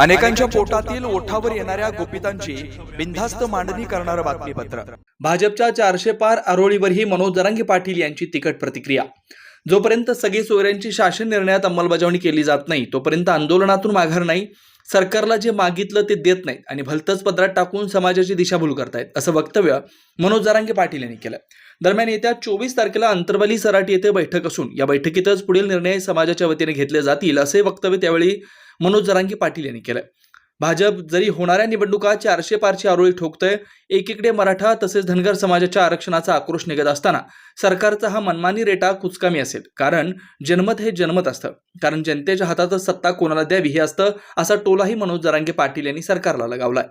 अनेकांच्या पोटातील ओठावर येणाऱ्या गोपितांची बिनधास्त मांडणी करणारं बातमीपत्र. भाजपच्या चारशे पार आरोळीवरही मनोज जरांगे पाटील यांची तिकट प्रतिक्रिया. जोपर्यंत सगळी सोयऱ्यांची शासन निर्णयात अंमलबजावणी केली जात नाही तोपर्यंत आंदोलनातून माघार नाही सरकारला जे मागितलं ते देत नाहीत आणि भलतंच पदरात टाकून समाजाची दिशाभूल करतायत असं वक्तव्य मनोज जरांगे पाटील यांनी केलं दरम्यान येत्या चोवीस तारखेला अंतर्वली सराटी येथे बैठक असून या बैठकीतच पुढील निर्णय समाजाच्या वतीने घेतले जातील असे वक्तव्य त्यावेळी मनोज जरांगी पाटील यांनी केलं भाजप जरी होणाऱ्या निवडणुका चारशे पारची आरोळी ठोकतंय एकीकडे मराठा तसेच धनगर समाजाच्या आरक्षणाचा आक्रोश निघत असताना सरकारचा हा मनमानी रेटा कुचकामी असेल. कारण जनमत हे जनमत असतं. कारण जनतेच्या हातातच सत्ता कोणाला द्यावी हे असतं असा टोलाही मनोज जरांगे पाटील यांनी सरकारला लगावलाय.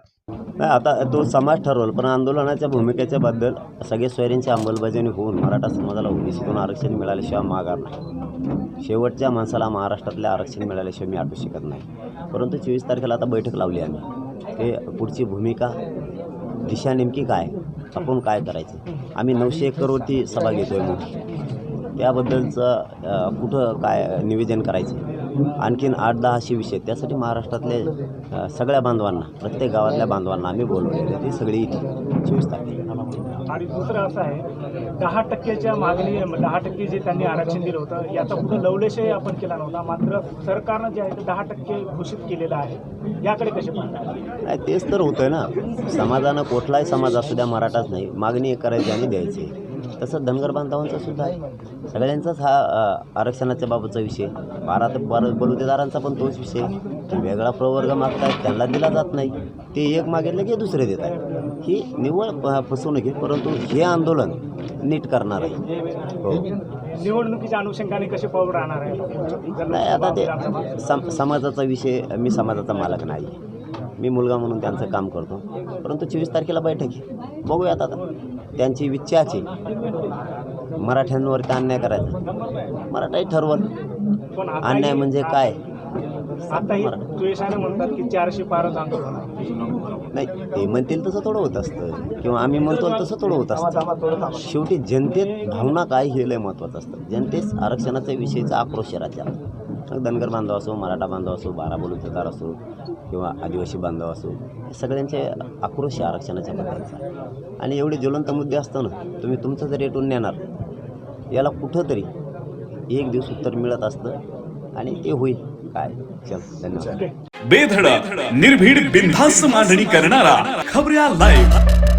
नाही आता तो समाज ठरवल पण आंदोलनाच्या भूमिकेच्या बद्दल सगळे सोयऱ्यांची अंमलबजावणी होऊन मराठा समाजाला ओबीसीतून आरक्षण मिळाल्याशिवाय माघार नाही. शेवटच्या माणसाला महाराष्ट्रातल्या आरक्षण मिळाल्याशिवाय मी आटू शकत नाही. परंतु चोवीस तारखेला आता बैठक लावली आम्ही. ते पुढची भूमिका दिशा नेमकी काय? आपण काय करायचं? आम्ही नऊशे एकरवरती सभा आहे मग त्याबद्दलचं कुठं काय निवेदन करायचं? आणखीन आठ दहा असे विषय. त्यासाठी महाराष्ट्रातले अ, सगळ्या बांधवांना प्रत्येक गावातल्या बांधवांना आम्ही बोलवलेले ते सगळी इथे चोवीस तारखेला. आणि दुसरं असं आहे दहा टक्क्याच्या मागणी दहा टक्के जे त्यांनी आरक्षण दिलं होतं याचा कुठं लवलेशही आपण केला नव्हता. मात्र सरकारनं जे आहे ते दहा टक्के घोषित केलेलं आहे. याकडे कसे नाही तेच तर होतंय ना. समाजानं कुठलाही समाज असू द्या मराठाच नाही. मागणी करायची आणि द्यायची. तसं धनगर बांधवांचा सुद्धा आहे. सगळ्यांचाच हा आरक्षणाच्या बाबतचा विषय बारा ते बारा बलुतेदारांचा पण तोच विषय की वेगळा प्रवर्ग मागतायत त्यांना दिला जात नाही. ते एक मागितलं की दुसरे देत आहेत. ही निव्वळ फसवणूक आहे परंतु हे आंदोलन नीट करणार आहे. हो. निवडणुकीच्या अनुषंगाने कसे पाऊल राहणार आहे? नाही आता ते सम समाजाचा विषय मी समाजाचा मालक नाही. मी मुलगा म्हणून त्यांचं काम करतो. परंतु चोवीस तारखेला बैठक आहे. बघूयात आता. त्यांची इच्छाची मराठ्यांवरती अन्याय करायचा. मराठाही ठरवल. अन्याय म्हणजे काय? आताही द्वेषाने म्हणतात की चारशे पारच आंदोलन आहे. नाही ते म्हणतील तसं थोडं होत असतं. किंवा आम्ही म्हणतो तसं थोडं होत असतं. शेवटी जनतेत भावना काय हे लय महत्त्वाचं असतं. जनतेस आरक्षणाच्या विषयीचा आक्रोश राज्यात धनगर बांधव असो मराठा बांधव असो बारा बलुतेदार असो किंवा आदिवासी बांधव असो सगळ्यांचे आक्रोश आहे आरक्षणाच्या बद्दलचा आणि एवढे ज्वलंत मुद्दे असताना तुम्ही तुमचं जर रेटून नेणार याला कुठंतरी एक दिवस उत्तर मिळत असतं आणि ते होईल. काय? चल धन्यवाद. बेधडक निर्भीड बिनधास्त मांडणी करणारा खबऱ्या लाईव्ह